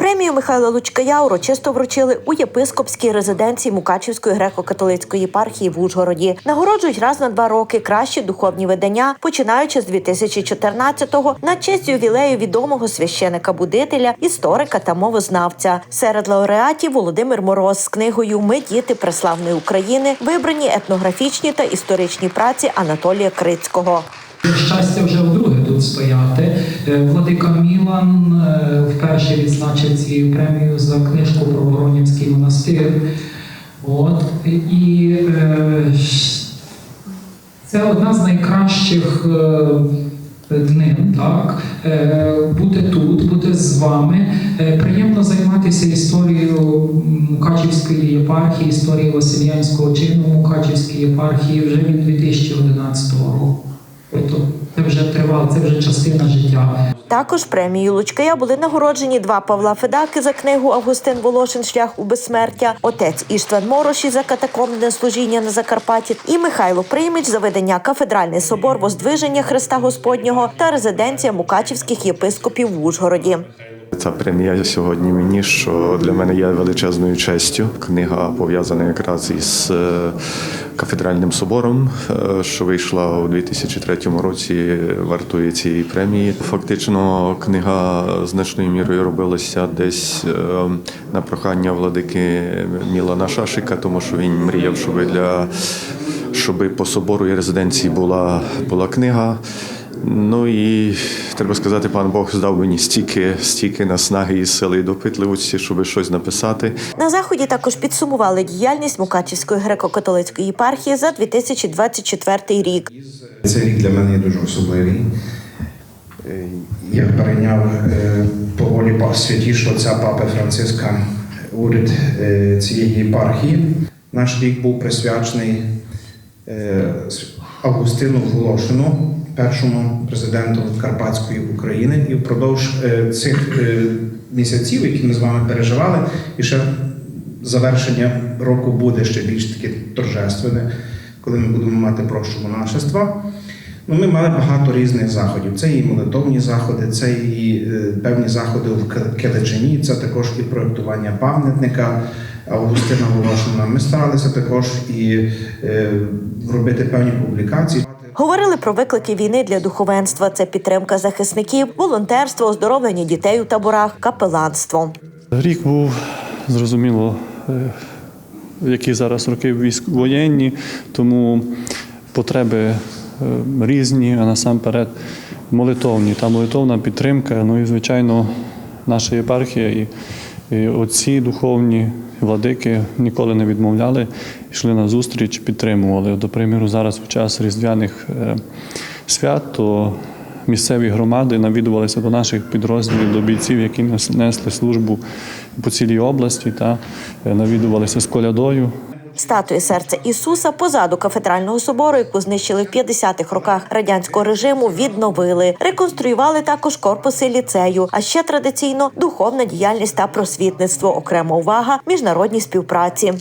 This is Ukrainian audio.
Премію Михайла Лучкая урочисто вручили у єпископській резиденції Мукачівської греко-католицької єпархії в Ужгороді. Нагороджують раз на два роки кращі духовні видання, починаючи з 2014-го на честь ювілею відомого священика-будителя, історика та мовознавця. Серед лауреатів Володимир Мороз з книгою Ми діти преславної України вибрані етнографічні та історичні праці Анатолія Крицького. Щастя вже. Е, Владика Мілан е, вперше відзначив цією премією за книжку про Воронівський монастир. От. І е, це одна з найкращих е, днин, так? Е, бути тут, бути з вами. Е, Приємно займатися історією Мукачівської єпархії, історією Васильянського чину Мукачівської єпархії вже від 2011 це вже частина життя. Також премією Лучкая були нагороджені два Павла Федаки за книгу Августин Волошин Шлях у безсмертя, отець Іштван Мороші за катакомбне служіння на Закарпатті і Михайло Приймич за видання Кафедральний собор Воздвиження Христа Господнього та резиденція мукачівських єпископів в Ужгороді. Ця премія сьогодні мені, що для мене є величезною честю. Книга пов'язана якраз із е, кафедральним собором, е, що вийшла у 2003 році, вартує цієї премії. Фактично, книга значною мірою робилася десь е, на прохання владики Мілана Шашика, тому що він мріяв, щоб для щоб по собору і резиденції була, була книга. Ну і треба сказати, пан Бог здав мені стільки, стільки наснаги і сили і допитливості, щоб щось написати. На заході також підсумували діяльність Мукачівської греко-католицької єпархії за 2024 рік. Цей рік для мене є дуже особливий. Е, Я перейняв е, по волі святішого отця Папи Франциска уряд е, цієї єпархії. Наш рік був присвячений Августину Волошину, першому президенту Карпатської України. І впродовж е, цих е, місяців, які ми з вами переживали, і ще завершення року буде ще більш таке торжественне, коли ми будемо мати прощу монашества. Ну, ми мали багато різних заходів. Це і молитовні заходи, це і е, певні заходи в К- Келечині, це також і проєктування пам'ятника Августина Волошина. Ми старалися також і робити певні публікації. Говорили про виклики війни для духовенства. Це підтримка захисників, волонтерство, оздоровлення дітей у таборах, капеланство. Рік був зрозуміло, е, які зараз роки військ воєнні, тому потреби е, різні, а насамперед молитовні. Та молитовна підтримка. Ну і звичайно, наша єпархія і, і отці духовні. Владики ніколи не відмовляли, йшли на зустріч, підтримували. До приміру, зараз в час різдвяних е, свят, то місцеві громади навідувалися до наших підрозділів, до бійців, які несли службу по цілій області, та е, навідувалися з колядою. Статуї серця Ісуса позаду кафедрального собору, яку знищили в 50-х роках радянського режиму, відновили. Реконструювали також корпуси ліцею. А ще традиційно духовна діяльність та просвітництво. Окрема увага міжнародній співпраці.